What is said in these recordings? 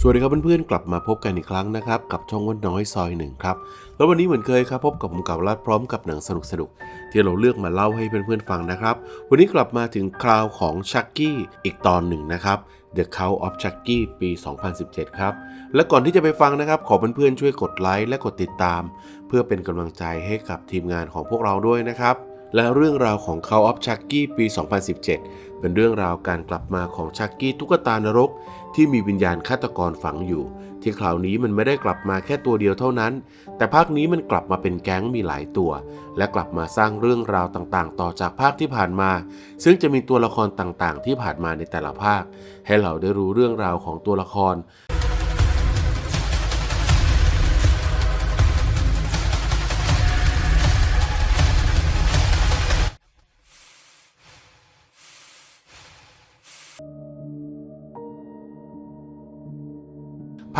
สวัสดีครับเพื่อนๆกลับมาพบกันอีกครั้งนะครับกับช่องวันน้อยซอยหนึ่งครับแล้ววันนี้เหมือนเคยครับพบกับผมกับรัดพร้อมกับหนังสนุกๆที่เราเลือกมาเล่าให้เพื่อนๆฟังนะครับ วันนี้กลับมาถึงคราวของชักกี้อีกตอนหนึ่งนะครับ The Count of Chucky ปี 2017 ครับ และก่อนที่จะไปฟังนะครับ ขอเพื่อนๆช่วยกดไลค์และกดติดตาม เพื่อเป็นกำลังใจให้กับทีมงานของพวกเราด้วยนะครับและเรื่องราวของ Count of Chucky ปี 2017 เป็นเรื่องราวการกลับมาของชักกี้ตุ๊กตานรก ที่มีวิญญาณฆาตกรฝังอยู่ ที่คราวนี้มันไม่ได้กลับมาแค่ตัวเดียวเท่านั้น แต่ภาคนี้มันกลับมาเป็นแก๊งมีหลายตัว และกลับมาสร้างเรื่องราวต่างๆ ต่อจากภาคที่ผ่านมา ซึ่งจะมีตัวละครต่างๆ ที่ผ่านมาในแต่ละภาค ให้เราได้รู้เรื่องราวของตัวละคร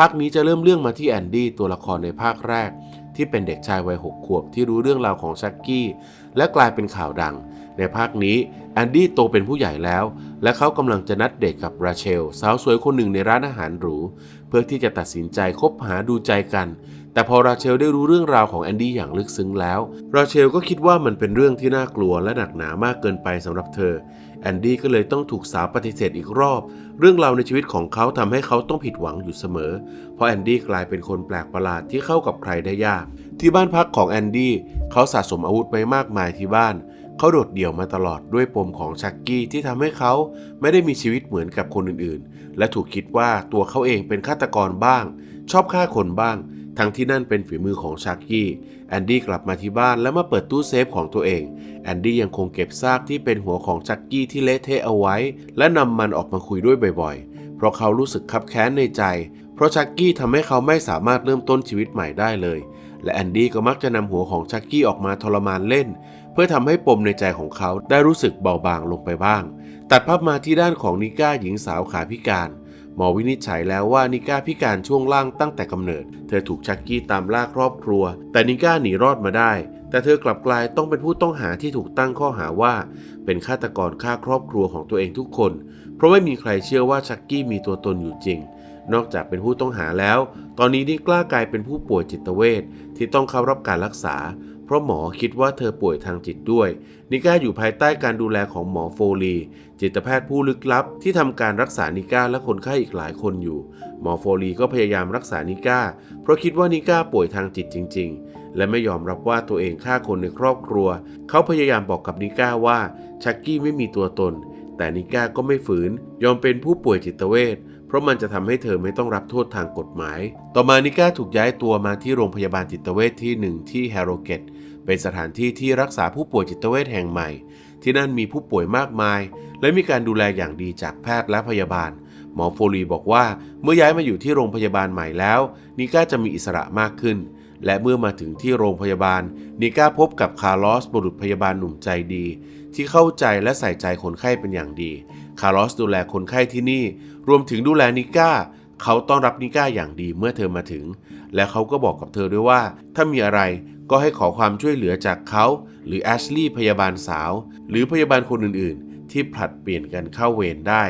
ภาคนี้จะเริ่มเรื่องมาที่แอนดี้ตัวละครในภาคแรก ที่เป็นเด็กชายวัยหกขวบที่รู้เรื่องราวของชักกี้และกลายเป็นข่าวดัง ในภาคนี้แอนดี้โตเป็นผู้ใหญ่แล้ว และเขากำลังจะนัดเดทกับราเชล สาวสวยคนหนึ่งในร้านอาหารหรูเพื่อที่จะตัดสินใจคบหาดูใจกัน แต่พอราเชลได้รู้เรื่องราวของแอนดี้อย่างลึกซึ้งแล้ว ราเชลก็คิดว่ามันเป็นเรื่องที่น่ากลัวและหนักหนามากเกินไปสำหรับเธอ แอนดี้ก็เลยต้องถูกสาวปฏิเสธอีกรอบ เรื่องราวในชีวิตของเขาทำให้เขาต้องผิดหวังอยู่เสมอ เพราะแอนดี้กลายเป็นคนแปลกประหลาดที่เข้ากับใครได้ยาก ที่บ้านพักของแอนดี้เขาสะสมอาวุธไว้มากมายที่บ้าน เขาโดดเดี่ยวมาตลอดด้วยปมของชักกี้ที่ทำให้เขาไม่ได้มีชีวิตเหมือนกับคนอื่นๆ และถูกคิดว่าตัวเขาเองเป็นฆาตกรบ้าง ชอบฆ่าคนบ้าง ทั้งที่นั่นเป็นฝีมือของชักกี้แอนดี้กลับมาที่บ้านแล้วมาเปิดตู้เซฟของตัวเองแอนดี้ยังคงเก็บซากที่เป็นหัวของชักกี้ที่เละเทะเอาไว้ และนำมันออกมาคุยด้วยบ่อยๆ เพราะเขารู้สึกคับแค้นในใจ เพราะชักกี้ทำให้เขาไม่สามารถเริ่มต้นชีวิตใหม่ได้เลย และแอนดี้ก็มักจะนำหัวของชักกี้ออกมาทรมานเล่น เพื่อทำให้ปมในใจของเขาได้รู้สึกเบาบางลงไปบ้าง ตัดภาพมาที่ด้านของนิก้าหญิงสาวขาพิการ หมอวินิจฉัยแล้วว่านิก้าพิการช่วงล่างตั้งแต่กำเนิด เธอถูกชักกี้ตามล่าครอบครัว แต่นิก้าหนีรอดมาได้ แต่เธอกลับกลายต้องเป็นผู้ต้องหาที่ถูกตั้งข้อหาว่า เป็นฆาตกรฆ่าครอบครัวของตัวเองทุกคน เพราะไม่มีใครเชื่อว่าชักกี้มีตัวตนอยู่จริง นอกจากเป็นผู้ต้องหาแล้ว ตอนนี้นิกล้ากลายเป็นผู้ป่วยจิตเวชที่ต้องเข้ารับการรักษา เพราะหมอคิดว่าเธอป่วยทางจิตด้วย นิก้าอยู่ภายใต้การดูแลของหมอโฟลี จิตแพทย์ผู้ลึกลับ ที่ทำการรักษานิก้าและคนไข้อีกหลายคนอยู่ หมอโฟลีก็พยายามรักษานิก้า เพราะคิดว่านิก้าป่วยทางจิตจริง ๆ และไม่ยอมรับว่าตัวเองฆ่าคนในครอบครัว เขาพยายามบอกกับนิก้าว่าชักกี้ไม่มีตัวตน แต่นิก้าก็ไม่ฝืน ยอมเป็นผู้ป่วยจิตเวชเพราะมันจะทำให้เธอไม่ต้องรับโทษทางกฎหมาย ต่อมานิก้าถูกย้ายตัวมาที่โรงพยาบาลจิตเวชที่หนึ่งที่แฮโรเกต เป็นสถานที่ที่รักษาผู้ป่วยจิตเวชแห่งใหม่ ที่นั่นมีผู้ป่วยมากมาย และมีการดูแลอย่างดีจากแพทย์และพยาบาล หมอโฟลีบอกว่าเมื่อย้ายมาอยู่ที่โรงพยาบาลใหม่แล้วนิก้าจะมีอิสระมากขึ้น และเมื่อมาถึงที่โรงพยาบาลนิก้าพบกับคาร์ลอสบุรุษพยาบาลหนุ่มใจดี ที่เข้าใจและใส่ใจคนไข้เป็นอย่างดี คาร์ลอสดูแลคนไข้ที่นี่ รวมถึงดูแลนิก้าเขาต้อนรับนิก้าอย่างดีเมื่อเธอมาถึง และเขาก็บอกกับเธอด้วยว่า ถ้ามีอะไร ก็ให้ขอความช่วยเหลือจากเขา หรือแอชลีย์พยาบาลสาว หรือพยาบาลคนอื่นๆ ที่ผลัดเปลี่ยนกันเข้าเวรได้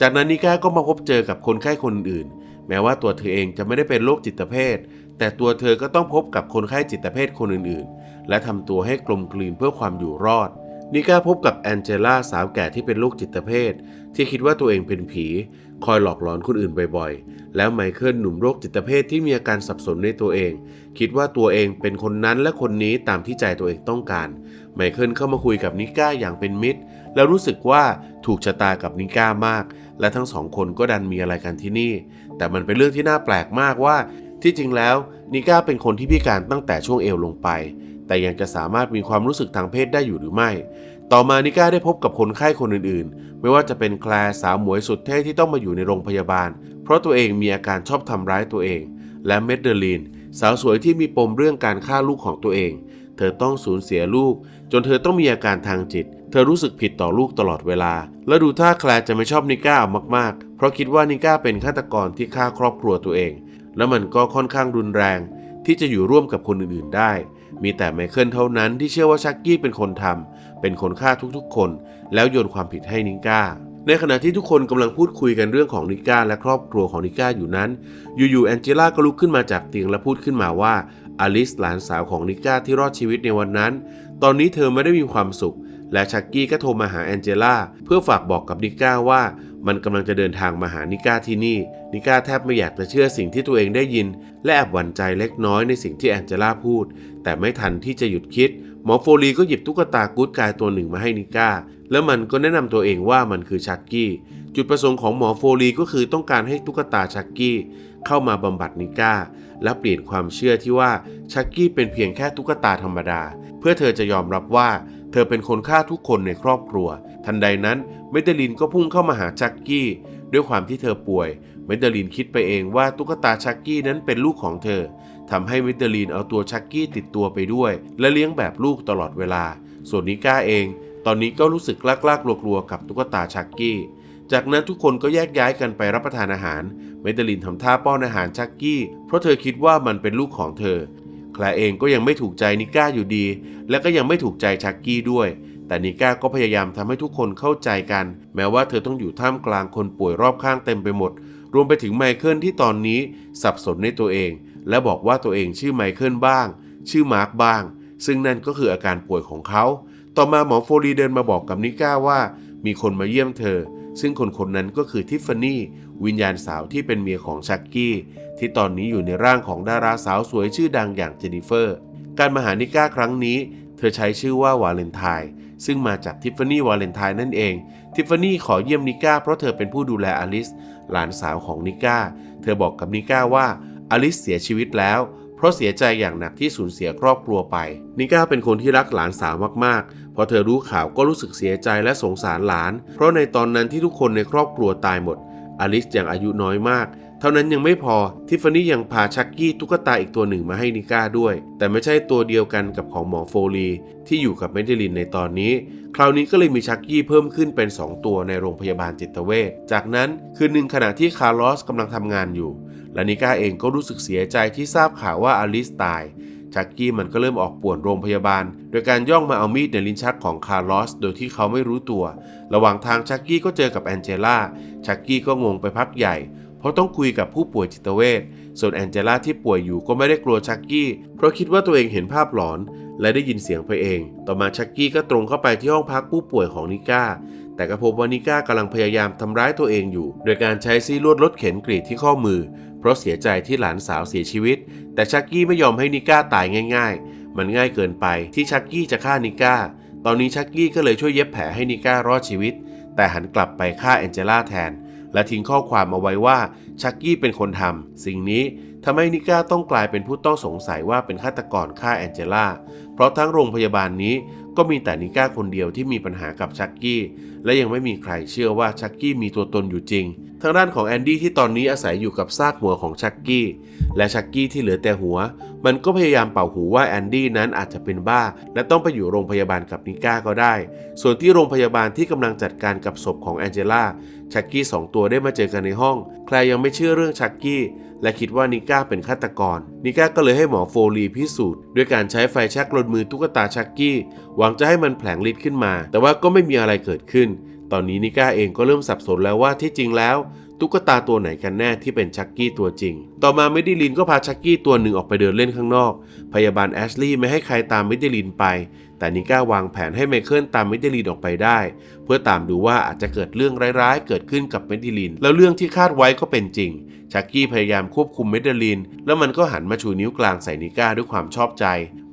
จากนั้นนิก้าก็มาพบเจอกับคนไข้คนอื่น แม้ว่าตัวเธอเองจะไม่ได้เป็นโรคจิตเภท แต่ตัวเธอก็ต้องพบกับคนไข้จิตเภทคนอื่นๆ และทำตัวให้กลมกลืนเพื่อความอยู่รอดนิก้าพบกับแองเจล่าสาวแก่ที่เป็นโรคจิตเภทที่คิดว่าตัวเองเป็นผี คอยหลอกหลอนคนอื่นบ่อยๆ แล้วไมเคิลหนุ่มโรคจิตเภทที่มีอาการสับสนในตัวเอง คิดว่าตัวเองเป็นคนนั้นและคนนี้ตามที่ใจตัวเองต้องการ ไมเคิลเข้ามาคุยกับนิก้าอย่างเป็นมิตร แล้วรู้สึกว่าถูกชะตากับนิก้ามาก และทั้งสองคนก็ดันมีอะไรกันที่นี่ แต่มันเป็นเรื่องที่น่าแปลกมากว่า ที่จริงแล้วนิก้าเป็นคนที่พิการตั้งแต่ช่วงเอวลงไป แต่ยังจะสามารถมีความรู้สึกทางเพศได้อยู่หรือไม่ ต่อมานิก้าได้พบกับคนไข้คนอื่นๆ ไม่ว่าจะเป็นแคลร์สาวหมวยสุดเท่ที่ต้องมาอยู่ในโรงพยาบาล เพราะตัวเองมีอาการชอบทำร้ายตัวเอง และเมดเดลีน สาวสวยที่มีปมเรื่องการฆ่าลูกของตัวเอง เธอต้องสูญเสียลูก จนเธอต้องมีอาการทางจิต เธอรู้สึกผิดต่อลูกตลอดเวลา และดูท่าแคลร์จะไม่ชอบนิก้ามากๆ เพราะคิดว่านิก้าเป็นฆาตกรที่ฆ่าครอบครัวตัวเอง และมันก็ค่อนข้างรุนแรง ที่จะอยู่ร่วมกับคนอื่นๆได้ มีแต่ไมเคิลเท่านั้นที่เชื่อว่าชักกี้เป็นคนทำเป็นคนฆ่าทุกๆ คน แล้วโยนความผิดให้นิก้า ในขณะที่ทุกคนกำลังพูดคุยกันเรื่องของนิก้าและครอบครัวของนิก้าอยู่นั้น อยู่ๆแองเจล่าก็ลุกขึ้นมาจากเตียงและพูดขึ้นมาว่าอลิสหลานสาวของนิก้าที่รอดชีวิตในวันนั้น ตอนนี้เธอไม่ได้มีความสุข และชักกี้ก็โทรมาหาแองเจล่าเพื่อฝากบอกกับนิก้าว่า มันกำลังจะเดินทางมาหานิก้าที่นี่ นิก้าแทบไม่อยากจะเชื่อสิ่งที่ตัวเองได้ยิน และแอบหวั่นใจเล็กน้อยในสิ่งที่แองเจล่าพูด แต่ไม่ทันที่จะหยุดคิด หมอโฟลีก็หยิบตุ๊กตากู๊ดกายตัวหนึ่งมาให้นิก้า แล้วมันก็แนะนำตัวเองว่ามันคือชักกี้ จุดประสงค์ของหมอโฟลีก็คือต้องการให้ตุ๊กตาชักกี้เข้ามาบำบัดนิก้า และเปลี่ยนความเชื่อที่ว่าชักกี้เป็นเพียงแค่ตุ๊กตาธรรมดา เพื่อเธอจะยอมรับว่า เธอเป็นคนฆ่าทุกคนในครอบครัว ทันใดนั้นเมเดลินก็พุ่งเข้ามาหาชักกี้ ด้วยความที่เธอป่วย เมเดลินคิดไปเองว่าตุ๊กตาชักกี้นั้นเป็นลูกของเธอทำให้เมเดลินเอาตัวชักกี้ติดตัวไปด้วย และเลี้ยงแบบลูกตลอดเวลา ส่วนนิก้าเอง ตอนนี้ก็รู้สึกลากๆกลัวๆกับตุ๊กตาชักกี้ จากนั้นทุกคนก็แยกย้ายกันไปรับประทานอาหาร เมเดลินทำท่าป้อนอาหารชักกี้ เพราะเธอคิดว่ามันเป็นลูกของเธอแคลเองก็ยังไม่ถูกใจนิก้าอยู่ดี และก็ยังไม่ถูกใจชักกี้ด้วย แต่นิก้าก็พยายามทำให้ทุกคนเข้าใจกัน แม้ว่าเธอต้องอยู่ท่ามกลางคนป่วยรอบข้างเต็มไปหมด รวมไปถึงไมเคิลที่ตอนนี้สับสนในตัวเอง และบอกว่าตัวเองชื่อไมเคิลบ้าง ชื่อมาร์คบ้าง ซึ่งนั่นก็คืออาการป่วยของเขาต่อมาหมอโฟลีเดินมาบอกกับนิก้าว่า มีคนมาเยี่ยมเธอ ซึ่งคนคนนั้นก็คือทิฟฟานี่วิญญาณสาวที่เป็นเมียของชักกี้ที่ตอนนี้อยู่ในร่างของดาราสาวสวยชื่อดังอย่างเจนนิเฟอร์ การมาหานิก้าครั้งนี้ เธอใช้ชื่อว่าวาเลนไทน์ ซึ่งมาจากทิฟฟานี่วาเลนไทน์นั่นเอง ทิฟฟานี่ขอเยี่ยมนิก้าเพราะเธอเป็นผู้ดูแลอลิส หลานสาวของนิก้า เธอบอกกับนิก้าว่าอลิสเสียชีวิตแล้ว เพราะเสียใจอย่างหนักที่สูญเสียครอบครัวไป นิก้าเป็นคนที่รักหลานสาวมากๆ พอเธอรู้ข่าวก็รู้สึกเสียใจและสงสารหลาน เพราะในตอนนั้นที่ทุกคนในครอบครัวตายหมด อลิสยังอายุน้อยมาก เท่านั้นยังไม่พอทิฟฟานี่ยังพาชักกี้ตุ๊กตาอีกตัวหนึ่งมาให้นิก้าด้วย แต่ไม่ใช่ตัวเดียวกันกับของหมอโฟลี ที่อยู่กับเมเดลินในตอนนี้ คราวนี้ก็เลยมีชักกี้เพิ่มขึ้นเป็น 2 ตัวในโรงพยาบาลจิตเวชจากนั้นคืนหนึ่งขณะที่คาร์ลอสกำลังทำงานอยู่และนิก้าเองก็รู้สึกเสียใจที่ทราบข่าวว่าอลิสตายชักกี้มันก็เริ่มออกป่วนโรงพยาบาล โดยการย่องมาเอามีดในลิ้นชักของคาร์ลอส โดยที่เขาไม่รู้ตัว ระหว่างทางชักกี้ก็เจอกับแองเจล่าชักกี้ก็งงไปพักใหญ่ เพราะต้องคุยกับผู้ป่วยจิตเวชส่วนแองเจล่าที่ป่วยอยู่ก็ไม่ได้กลัวชักกี้ เพราะคิดว่าตัวเองเห็นภาพหลอน และได้ยินเสียงไปเอง ต่อมาชักกี้ก็ตรงเข้าไปที่ห้องพักผู้ป่วยของนิก้า แต่ก็พบว่านิก้ากำลังพยายามทำร้ายตัวเองอยู่ โดยการใช้ซี่ลวดรถเข็นกรีดที่ข้อมือ เพราะเสียใจที่หลานสาวเสียชีวิต แต่ชักกี้ไม่ยอมให้นิก้าตายง่าย ๆ มันง่ายเกินไปที่ชักกี้จะฆ่านิก้า ตอนนี้ชักกี้ก็เลยช่วยเย็บแผลให้นิก้ารอดชีวิต แต่หันกลับไปฆ่าแองเจล่าแทน และทิ้งข้อความเอาไว้ว่าชักกี้เป็นคนทำสิ่งนี้ทำให้นิก้าต้องกลายเป็นผู้ต้องสงสัยว่าเป็นฆาตกรฆ่าแอนเจล่า เพราะทั้งโรงพยาบาลนี้ก็มีแต่นิก้าคนเดียวที่มีปัญหากับชักกี้ และยังไม่มีใครเชื่อว่าชักกี้มีตัวตนอยู่จริง ทางด้านของแอนดี้ที่ตอนนี้อาศัยอยู่กับซากหัวของชักกี้ และชักกี้ที่เหลือแต่หัว มันก็พยายามเป่าหูว่าแอนดี้นั้นอาจจะเป็นบ้า และต้องไปอยู่โรงพยาบาลกับนิก้าก็ได้ ส่วนที่โรงพยาบาลที่กำลังจัดการกับศพของแองเจล่าชักกี้สองตัวได้มาเจอกันในห้องแคลร์ยังไม่เชื่อเรื่องชักกี้ และคิดว่านิก้าเป็นฆาตกร นิก้าก็เลยให้หมอโฟลีพิสูจน์ด้วยการใช้ไฟแช็กลนมือตุ๊กตาชักกี้ หวังจะให้มันแผลงฤทธิ์ขึ้นมา แต่ว่าก็ไม่มีอะไรเกิดขึ้น ตอนนี้นิก้าเองก็เริ่มสับสนแล้วว่าที่จริงแล้ว ตุ๊กตาตัวไหนกันแน่ที่เป็นชักกี้ตัวจริง ต่อมาเมดิลินก็พาชักกี้ตัวหนึ่งออกไปเดินเล่นข้างนอก พยาบาลแอชลีย์ไม่ให้ใครตามเมดิลินไป แต่นิก้าวางแผนให้ไมเคิลตามเมดิลินออกไปได้ เพื่อตามดูว่าอาจจะเกิดเรื่องร้ายๆ เกิดขึ้นกับเมดิลิน แล้วเรื่องที่คาดไว้ก็เป็นจริง ชักกี้พยายามควบคุมเมดิลิน แล้วมันก็หันมาชูนิ้วกลางใส่นิก้าด้วยความชอบใจ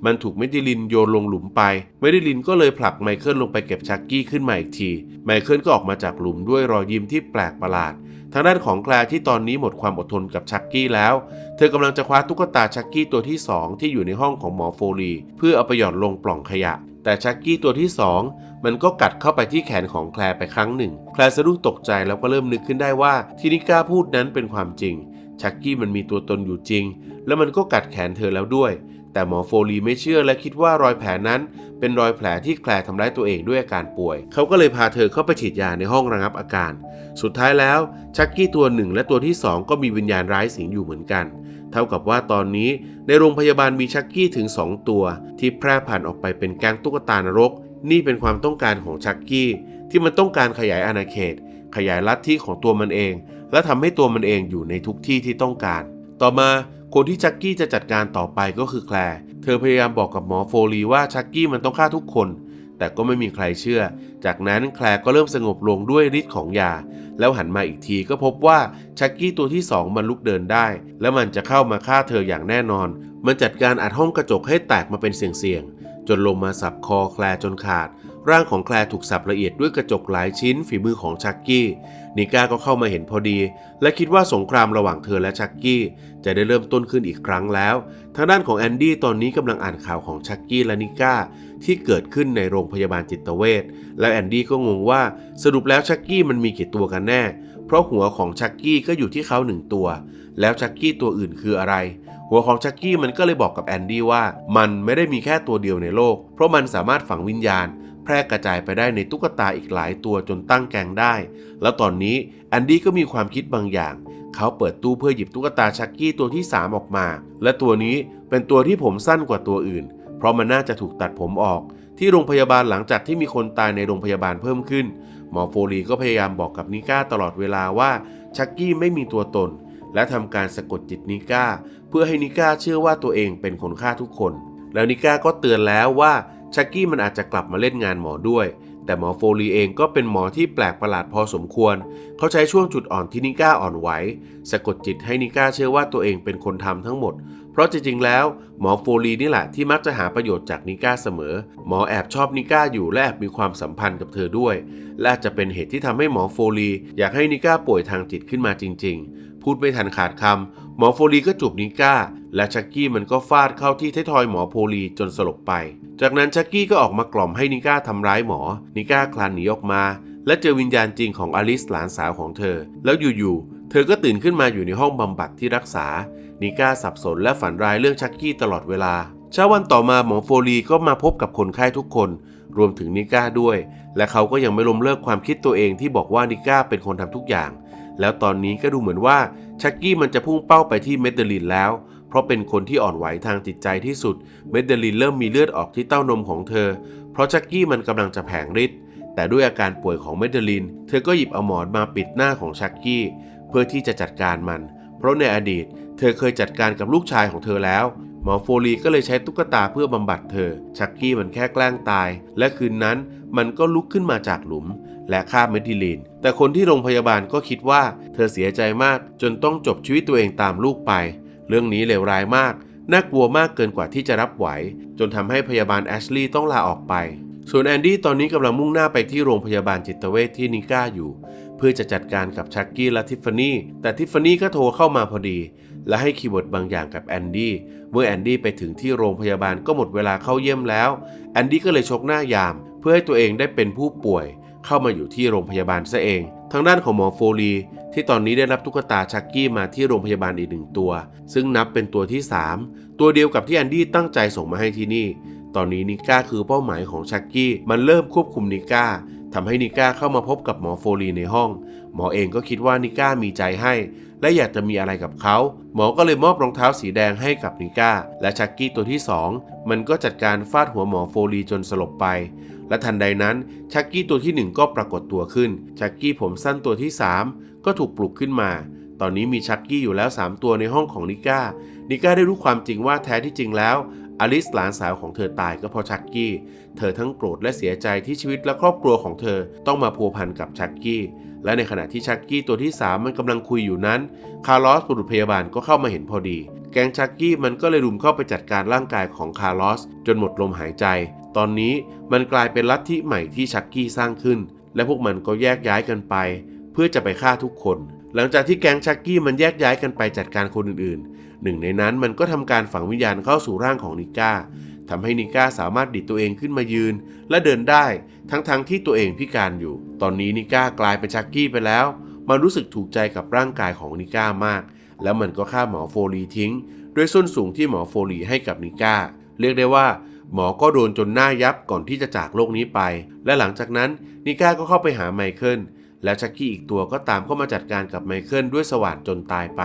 มันถูกเมดิลินโยนลงหลุมไป เมดิลินก็เลยผลักไมเคิลลงไปเก็บชักกี้ขึ้นมาอีกที ไมเคิลก็ออกมาจากหลุมด้วยรอยยิ้มที่แปลกประหลาด ทางด้านของแคลที่ตอนนี้หมดความอดทนกับชักกี้แล้ว เธอกำลังจะคว้าตุ๊กตาชักกี้ตัวที่ 2 ที่อยู่ในห้องของหมอโฟลี เพื่อเอาไปหย่อนลงปล่องขยะ แต่ชักกี้ตัวที่ 2 มันก็กัดเข้าไปที่แขนของแคลไปครั้งหนึ่ง แคลสะดุ้งตกใจแล้วก็เริ่มนึกขึ้นได้ว่าที่นิก้าพูดนั้นเป็นความจริงชักกี้มันมีตัวตนอยู่จริง แล้วมันก็กัดแขนเธอแล้วด้วย แต่หมอโฟลีไม่เชื่อและคิดว่ารอยแผลนั้น เป็นรอยแผลที่แคลร์ทำร้ายตัวเองด้วยอาการป่วย เขาก็เลยพาเธอเข้าไปฉีดยาในห้องระงับอาการ สุดท้ายแล้ว ชักกี้ตัวหนึ่งและตัวที่สองก็มีวิญญาณร้ายสิงอยู่เหมือนกัน เท่ากับว่าตอนนี้ในโรงพยาบาลมีชักกี้ถึง 2 ตัว ที่แพร่ผ่านออกไปเป็นแก๊งตุ๊กตานรก นี่เป็นความต้องการของชักกี้ ที่มันต้องการขยายอาณาเขต ขยายลัทธิของตัวมันเอง และทำให้ตัวมันเองอยู่ในทุกที่ที่ต้องการ ต่อมา คนที่ชักกี้จะจัดการต่อไปก็คือแคลร์ เธอพยายามบอกกับหมอโฟลีว่าชักกี้มันต้องฆ่าทุกคน แต่ก็ไม่มีใครเชื่อ จากนั้นแคลร์ก็เริ่มสงบลงด้วยฤทธิ์ของยา แล้วหันมาอีกทีก็พบว่าชักกี้ตัวที่สองมันลุกเดินได้ และมันจะเข้ามาฆ่าเธออย่างแน่นอน มันจัดการอัดห้องกระจกให้แตกมาเป็นเสี่ยงๆจนลงมาสับคอแคลร์จนขาด ร่างของแคลร์ถูกสับละเอียดด้วยกระจกหลายชิ้นฝีมือของชักกี้ นิก้าก็เข้ามาเห็นพอดี และคิดว่าสงครามระหว่างเธอและชักกี้จะได้เริ่มต้นขึ้นอีกครั้งแล้ว ทางด้านของแอนดี้ตอนนี้กำลังอ่านข่าวของชักกี้และนิก้าที่เกิดขึ้นในโรงพยาบาลจิตเวช แล้วแอนดี้ก็งงว่าสรุปแล้วชักกี้มันมีกี่ตัวกันแน่ เพราะหัวของชักกี้ก็อยู่ที่เขาหนึ่งตัว แล้วชักกี้ตัวอื่นคืออะไร หัวของชักกี้มันก็เลยบอกกับแอนดี้ว่า มันไม่ได้มีแค่ตัวเดียวในโลก เพราะมันสามารถฝังวิญญาณ แพร่กระจายไปได้ในตุ๊กตาอีกหลายตัวจนตั้งแกงได้ แล้วตอนนี้แอนดี้ก็มีความคิดบางอย่าง เขาเปิดตู้เพื่อหยิบตุ๊กตาชักกี้ตัวที่ 3 ออกมา และตัวนี้เป็นตัวที่ผมสั้นกว่าตัวอื่น เพราะมันน่าจะถูกตัดผมออก ที่โรงพยาบาลหลังจากที่มีคนตายในโรงพยาบาลเพิ่มขึ้นหมอโฟลีก็พยายามบอกกับนิก้าตลอดเวลาว่าชักกี้ไม่มีตัวตน และทำการสะกดจิตนิก้า เพื่อให้นิก้าเชื่อว่าตัวเองเป็นคนฆ่าทุกคน แล้วนิก้าก็เตือนแล้วว่าชักกี้มันอาจจะกลับมาเล่นงานหมอด้วย แต่หมอโฟลีเองก็เป็นหมอที่แปลกประหลาดพอสมควร เขาใช้ช่วงจุดอ่อนที่นิก้าอ่อนไหวสะกดจิตให้นิก้าเชื่อว่าตัวเองเป็นคนทำทั้งหมด เพราะจริงๆแล้ว หมอโฟลีนี่แหละที่มักจะหาประโยชน์จากนิก้าเสมอ หมอแอบชอบนิก้าอยู่และแอบมีความสัมพันธ์กับเธอด้วย และจจะเป็นเหตุที่ทำให้หมอโฟลีอยากให้นิก้าป่วยทางจิตขึ้นมาจริง ๆ พูดไม่ทันขาดคำ หมอโฟลีก็จูบนิก้า และชักกี้มันก็ฟาดเข้าที่ท้ายทอยหมอโฟลีจนสลบไป จากนั้นชักกี้ก็ออกมากล่อมให้นิก้าทำร้ายหมอ นิก้าคลานหนีออกมา และเจอวิญญาณจริงของอลิสหลานสาวของเธอ แล้วอยู่ๆเธอก็ตื่นขึ้นมาอยู่ในห้องบำบัดที่รักษา นิก้าสับสนและฝันร้ายเรื่องชักกี้ตลอดเวลาเช้าวันต่อมาหมอโฟลีก็มาพบกับคนไข้ทุกคน รวมถึงนิก้าด้วย และเขาก็ยังไม่ล้มเลิกความคิดตัวเองที่บอกว่านิก้าเป็นคนทำทุกอย่าง แล้วตอนนี้ก็ดูเหมือนว่าชักกี้มันจะพุ่งเป้าไปที่เมดเดลินแล้ว เพราะเป็นคนที่อ่อนไหวทางจิตใจที่สุด เมดเดลินเริ่มมีเลือดออกที่เต้านมของเธอ เพราะชักกี้มันกำลังจะแผงฤทธิ์แต่ด้วยอาการป่วยของเมดเดลิน เธอก็หยิบเอาหมอนมาปิดหน้าของชักกี้เพื่อที่จะจัดการมัน เพราะในอดีต เธอเคยจัดการกับลูกชายของเธอแล้วหมอโฟลีก็เลยใช้ตุ๊กตาเพื่อบำบัดเธอ ชักกี้มันแค่แกล้งตาย และคืนนั้นมันก็ลุกขึ้นมาจากหลุม และฆ่าเมทิลีน แต่คนที่โรงพยาบาลก็คิดว่าเธอเสียใจมากจนต้องจบชีวิตตัวเองตามลูกไป เรื่องนี้เลวร้ายมาก น่ากลัวมากเกินกว่าที่จะรับไหว จนทำให้พยาบาลแอชลีย์ต้องลาออกไป ส่วนแอนดี้ตอนนี้กำลังมุ่งหน้าไปที่โรงพยาบาลจิตเวชที่นิก้าอยู่ เพื่อจะจัดการกับชักกี้และทิฟฟานี่ แต่ทิฟฟานี่ก็โทรเข้ามาพอดี และให้คีย์เวิร์ดบางอย่างกับแอนดี้ เมื่อแอนดี้ไปถึงที่โรงพยาบาลก็หมดเวลาเข้าเยี่ยมแล้ว แอนดี้ก็เลยชกหน้ายาม เพื่อให้ตัวเองได้เป็นผู้ป่วย เข้ามาอยู่ที่โรงพยาบาลซะเอง ทางด้านของหมอโฟลี ที่ตอนนี้ได้รับตุ๊กตาชักกี้มาที่โรงพยาบาลอีกหนึ่งตัว ซึ่งนับเป็นตัวที่ 3 ตัวเดียวกับที่แอนดี้ตั้งใจส่งมาให้ที่นี่ ตอนนี้นิก้าคือเป้าหมายของชักกี้มันเริ่มควบคุมนิก้าทำให้นิก้าเข้ามาพบกับหมอโฟลีในห้อง หมอเองก็คิดว่านิก้ามีใจให้ และอยากจะมีอะไรกับเขา หมอก็เลยมอบรองเท้าสีแดงให้กับนิก้า และชักกี้ตัวที่ 2 มันก็จัดการฟาดหัวหมอโฟลีจนสลบไป และทันใดนั้นชักกี้ตัวที่ 1 ก็ปรากฏตัวขึ้น ชักกี้ผมสั้นตัวที่ 3 ก็ถูกปลุกขึ้นมา ตอนนี้มีชักกี้อยู่แล้ว 3 ตัวในห้องของนิก้า นิก้าได้รู้ความจริงว่าแท้ที่จริงแล้วอลิสหลานสาวของเธอตายก็เพราะชักกี้ เธอทั้งโกรธและเสียใจที่ชีวิตและครอบครัวของเธอต้องมาพัวพันกับชักกี้ และในขณะที่ชักกี้ตัวที่ 3 มันกำลังคุยอยู่นั้น คาร์ลอสบุรุษพยาบาลก็เข้ามาเห็นพอดี แก๊งชักกี้มันก็เลยรุมเข้าไปจัดการร่างกายของคาร์ลอสจนหมดลมหายใจ ตอนนี้มันกลายเป็นลัทธิใหม่ที่ชักกี้สร้างขึ้น และพวกมันก็แยกย้ายกันไป เพื่อจะไปฆ่าทุกคน หลังจากที่แก๊งชักกี้มันแยกย้ายกันไปจัดการคนอื่นๆ หนึ่งในนั้นมันก็ทำการฝังวิญญาณเข้าสู่ร่างของนิก้า ทำให้นิก้าสามารถดิดตัวเองขึ้นมายืน และเดินได้ทั้งๆทที่ตัวเองพิการอยู่ ตอนนี้นิก้ากลายเป็นชักกี้ไปแล้ว มันรู้สึกถูกใจกับร่างกายของนิก้ามาก แล้วมันก็ฆ่าหมอโฟลีทิ้ง ด้วยส้นสูงที่หมอโฟลีให้กับนิก้า เรียกได้ว่า หมอก็โดนจนหน้ายับก่อนที่จะจากโลกนี้ไป และหลังจากนั้นนิก้าก็เข้าไปหาไมเคิลและชักกี้อีกตัวก็ตามเข้ามาจัดการกับไมเคิลด้วยสว่านจนตายไป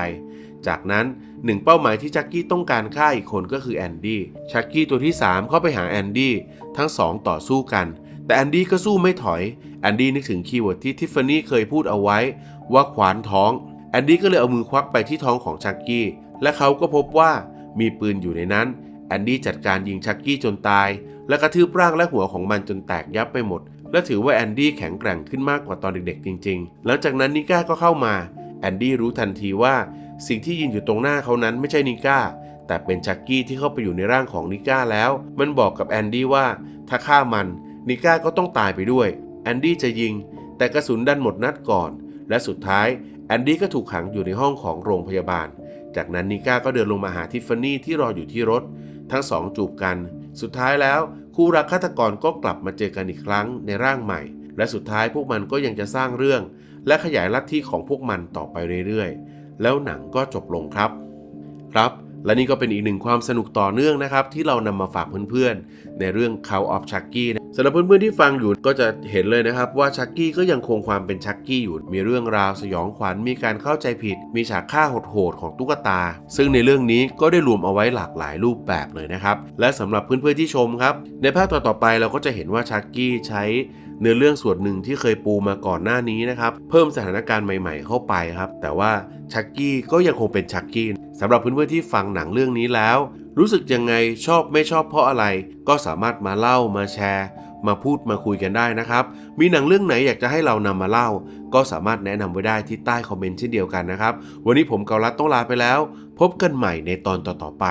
จากนั้นหนึ่งเป้าหมายที่ชักกี้ต้องการฆ่าอีกคนก็คือแอนดี้ ชักกี้ตัวที่ 3 เข้าไปหาแอนดี้ ทั้งสองต่อสู้กัน แต่แอนดี้ก็สู้ไม่ถอย แอนดี้นึกถึงคีย์เวิร์ดที่ทิฟฟานี่เคยพูดเอาไว้ว่าขวานท้อง แอนดี้ก็เลยเอามือควักไปที่ท้องของชักกี้ และเขาก็พบว่ามีปืนอยู่ในนั้น แอนดี้จัดการยิงชักกี้จนตาย และกระทืบร่างและหัวของมันจนแตกยับไปหมด และถือว่าแอนดี้แข็งแกร่งขึ้นมากกว่าตอนเด็กๆจริง ๆ หลังจากนั้นนิก้าก็เข้ามา แอนดี้รู้ทันทีว่า สิ่งที่ยืนอยู่ตรงหน้าเขานั้นไม่ใช่นิก้า แต่เป็นชักกี้ที่เข้าไปอยู่ในร่างของนิก้าแล้ว มันบอกกับแอนดี้ว่า ถ้าฆ่ามันนิก้าก็ต้องตายไปด้วย แอนดี้จะยิง แต่กระสุนดันหมดนัดก่อน และสุดท้ายแอนดี้ก็ถูกขังอยู่ในห้องของโรงพยาบาล จากนั้นนิก้าก็เดินลงมาหาทิฟฟานี่ที่รออยู่ที่รถ ทั้งสองจูบกัน สุดท้ายแล้วคู่รักฆาตกรก็กลับมาเจอกันอีกครั้งในร่างใหม่ และสุดท้ายพวกมันก็ยังจะสร้างเรื่อง และขยายลัทธิของพวกมันต่อไปเรื่อยๆ แล้วหนังก็จบลงครับ ครับ และนี่ก็เป็นอีกหนึ่งความสนุกต่อเนื่องนะครับ ที่เรานำมาฝากเพื่อนๆ ในเรื่อง Count of Chucky นะสำหรับเพื่อนๆที่ฟังอยู่ก็จะเห็นเลยนะครับ ว่าชักกี้ก็ยังคงความเป็นชักกี้อยู่ มีเรื่องราวสยองขวัญมีการเข้าใจผิด มีฉากฆ่าโหดๆของตุ๊กตา ซึ่งในเรื่องนี้ก็ได้รวมเอาไว้หลากหลายรูปแบบเลยนะครับ และสำหรับเพื่อนๆที่ชมครับ ในภาคต่อๆไปเราก็จะเห็นว่าชักกี้ใช้ เนื้อเรื่องส่วนหนึ่งที่เคยปูมาก่อนหน้านี้นะครับ เพิ่มสถานการณ์ใหม่ๆ เข้าไปครับ แต่ว่าชักกี้ก็ยังคงเป็นชักกี้สำหรับเพื่อนๆที่ฟังหนังเรื่องนี้แล้ว รู้สึกยังไงชอบไม่ชอบเพราะอะไร ก็สามารถมาเล่ามาแชร์ มาพูดมาคุยกันได้นะครับ มีหนังเรื่องไหนอยากจะให้เรานำมาเล่า ก็สามารถแนะนำไว้ได้ที่ใต้คอมเมนต์เช่นเดียวกันนะครับ วันนี้ผมเกาลัดต้องลาไปแล้ว พบกันใหม่ในตอนต่อๆไป